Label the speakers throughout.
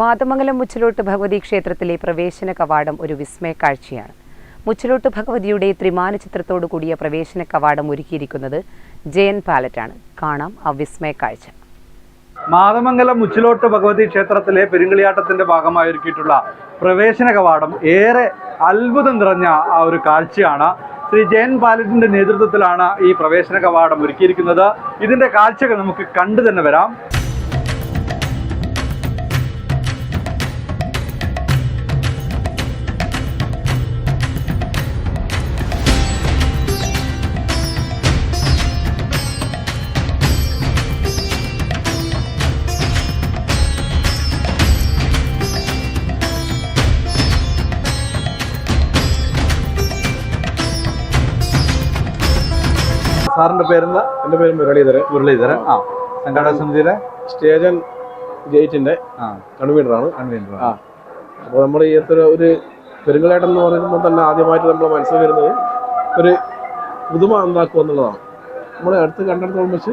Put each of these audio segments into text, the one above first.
Speaker 1: മാതമംഗലം മുച്ചിലോട്ട് ഭഗവതി ക്ഷേത്രത്തിലെ പ്രവേശന കവാടം ഒരു വിസ്മയ കാഴ്ചയാണ്. മുച്ചിലോട്ട് ഭഗവതിയുടെ ത്രിമാന ചിത്രത്തോടു കൂടിയ പ്രവേശന കവാടം ഒരുക്കിയിരിക്കുന്നത് ജയൻ പാലറ്റാണ്. കാണാം ആ വിസ്മയ കാഴ്ച.
Speaker 2: മാതമംഗലം മുച്ചിലോട്ട് ഭഗവതി ക്ഷേത്രത്തിലെ പെരുങ്കളിയാട്ടത്തിന്റെ ഭാഗമായി ഒരുക്കിയിട്ടുള്ള പ്രവേശന കവാടം ഏറെ അത്ഭുതം നിറഞ്ഞ ആ ഒരു കാഴ്ചയാണ്. ശ്രീ ജയൻ പാലറ്റിന്റെ നേതൃത്വത്തിലാണ് ഈ പ്രവേശന കവാടം ഒരുക്കിയിരിക്കുന്നത്. ഇതിന്റെ കാഴ്ചകൾ നമുക്ക് കണ്ടു തന്നെ വരാം. സാറിന്റെ പേരെന്താ?
Speaker 3: എന്റെ പേര് മുരളീധരൻ.
Speaker 2: മുരളീധരൻ. ആ. സംഘാടക സമിതിയിലെ
Speaker 3: സ്റ്റേജൻ ഗേറ്റിന്റെ കൺവീനറാണ്.
Speaker 2: കൺവീനർ
Speaker 3: ആ. അപ്പോൾ നമ്മൾ ഈ ഒരു ഒരു പെരുങ്ങളേട്ടം എന്ന് പറയുമ്പോൾ തന്നെ ആദ്യമായിട്ട് നമ്മൾ മനസ്സിൽ വരുന്നത് ഒരു പുതുമ ഉണ്ടാക്കുക എന്നുള്ളതാണ്. നമ്മൾ അടുത്ത് കണ്ടെടുത്തോളം വെച്ച്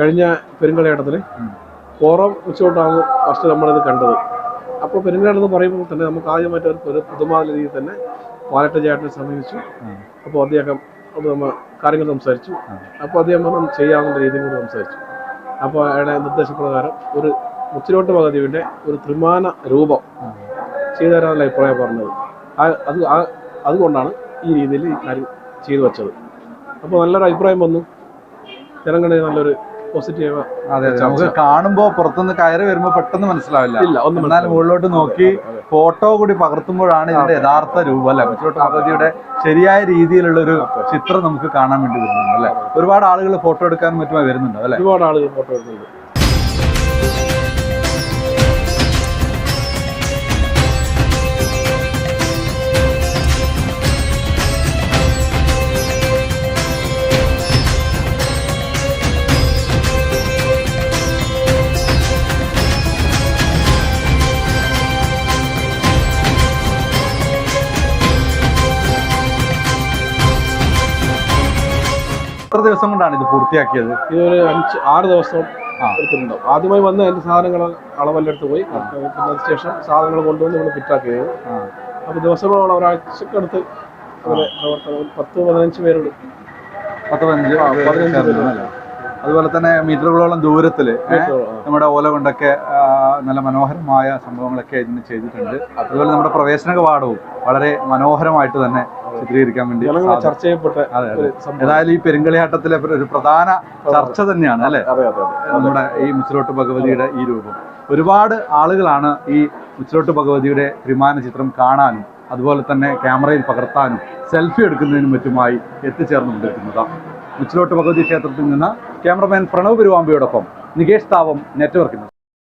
Speaker 3: കഴിഞ്ഞ പെരുങ്ങളേട്ടത്തിന്. കോറം വെച്ചുകൊണ്ടാണ് ഫസ്റ്റ് നമ്മളിത് കണ്ടത്. അപ്പോൾ പെരുങ്ങളേട്ടം എന്ന് പറയുമ്പോൾ തന്നെ നമുക്ക് ആദ്യമായിട്ട് ഒരു- പുതുമ രീതിയിൽ തന്നെ പാലട്ട ചേട്ടനെ സമീപിച്ചു. അപ്പോൾ അദ്ദേഹം അത് നമ്മൾ കാര്യങ്ങൾ സംസാരിച്ചു. അപ്പോൾ അദ്ദേഹം പറഞ്ഞു ചെയ്യാവുന്ന രീതിയിൽ കൂടി സംസാരിച്ചു. അപ്പോൾ അയാളുടെ നിർദ്ദേശപ്രകാരം ഒരു മുച്ചിലോട്ട് ഭഗവതിയുടെ ഒരു ത്രിമാന രൂപം ചെയ്തു തരാനുള്ള അഭിപ്രായം പറഞ്ഞത്. അത് അതുകൊണ്ടാണ് ഈ രീതിയിൽ കാര്യം ചെയ്തു വെച്ചത്. അപ്പോൾ നല്ലൊരു അഭിപ്രായം വന്നു. ജനങ്ങളുടെ നല്ലൊരു പോസിറ്റീവ്
Speaker 2: അതെ. നമുക്ക് കാണുമ്പോ പുറത്തുനിന്ന് കയറി വരുമ്പോ പെട്ടെന്ന് മനസ്സിലാവില്ല. എന്നാൽ മുകളിലോട്ട് നോക്കി ഫോട്ടോ കൂടി പകർത്തുമ്പോഴാണ് ഇതിന്റെ യഥാർത്ഥ രൂപം അല്ലെ? ഭഗവതിയുടെ ശരിയായ രീതിയിലുള്ള ഒരു ചിത്രം നമുക്ക് കാണാൻ വേണ്ടി വരുന്നുണ്ട് അല്ലെ? ഒരുപാട് ആളുകൾ ഫോട്ടോ എടുക്കാനും മറ്റുമായി വരുന്നുണ്ട് അല്ലെ?
Speaker 3: ഒരുപാട് ആളുകൾ ഫോട്ടോ എടുക്കുന്നുണ്ട്.
Speaker 2: എത്ര ദിവസം കൊണ്ടാണ് ഇത് പൂർത്തിയാക്കിയത്?
Speaker 3: ഇതൊരു അഞ്ച് ആറ് ദിവസം. എടുത്തിട്ടുണ്ടാവും. ആദ്യമായി വന്ന് അതിന്റെ സാധനങ്ങൾ അളവെല്ലാം എടുത്ത് പോയി. പിന്നെ അതിനുശേഷം സാധനങ്ങൾ കൊണ്ടുവന്ന് നമ്മൾ ഫിറ്റാക്കിയത്. അപ്പോൾ ദിവസങ്ങളോളം ഒരാഴ്ചക്കടുത്ത് അങ്ങനെ പ്രവർത്തനം ഒരു പത്ത് പതിനഞ്ച് പേരുണ്ട്.
Speaker 2: പത്ത് പതിനഞ്ച്
Speaker 3: പതിനഞ്ച്?
Speaker 2: അതുപോലെ തന്നെ മീറ്ററുകളോളം ദൂരത്തിൽ നമ്മുടെ ഓല കൊണ്ടൊക്കെ നല്ല മനോഹരമായ സംഭവങ്ങളൊക്കെ ഇതിന് ചെയ്തിട്ടുണ്ട്. അതുപോലെ നമ്മുടെ പ്രവേശന കവാടവും വളരെ മനോഹരമായിട്ട് തന്നെ ചിത്രീകരിക്കാൻ വേണ്ടി.
Speaker 3: ചർച്ച ചെയ്യപ്പെട്ട
Speaker 2: അതെ അതെ. ഏതായാലും ഈ പെരുങ്കളിയാട്ടത്തിലെ ഒരു പ്രധാന ചർച്ച തന്നെയാണ് അല്ലെ? നമ്മുടെ ഈ മുച്ചിലോട്ട് ഭഗവതിയുടെ ഈ രൂപം. ഒരുപാട് ആളുകളാണ് ഈ മുച്ചിലോട്ട് ഭഗവതിയുടെ ത്രിമാന ചിത്രം കാണാനും അതുപോലെ തന്നെ ക്യാമറയിൽ പകർത്താനും സെൽഫി എടുക്കുന്നതിനും മറ്റുമായി എത്തിച്ചേർന്നുകൊണ്ടിരിക്കുന്നത്. മുച്ചിലോട്ട് ഭഗവതി ക്ഷേത്രത്തിൽ നിന്ന് ക്യാമറമാൻ പ്രണവ് പെരുവാമ്പയോടൊപ്പം നികേഷ് താവം നെറ്റ്വർക്കിന്.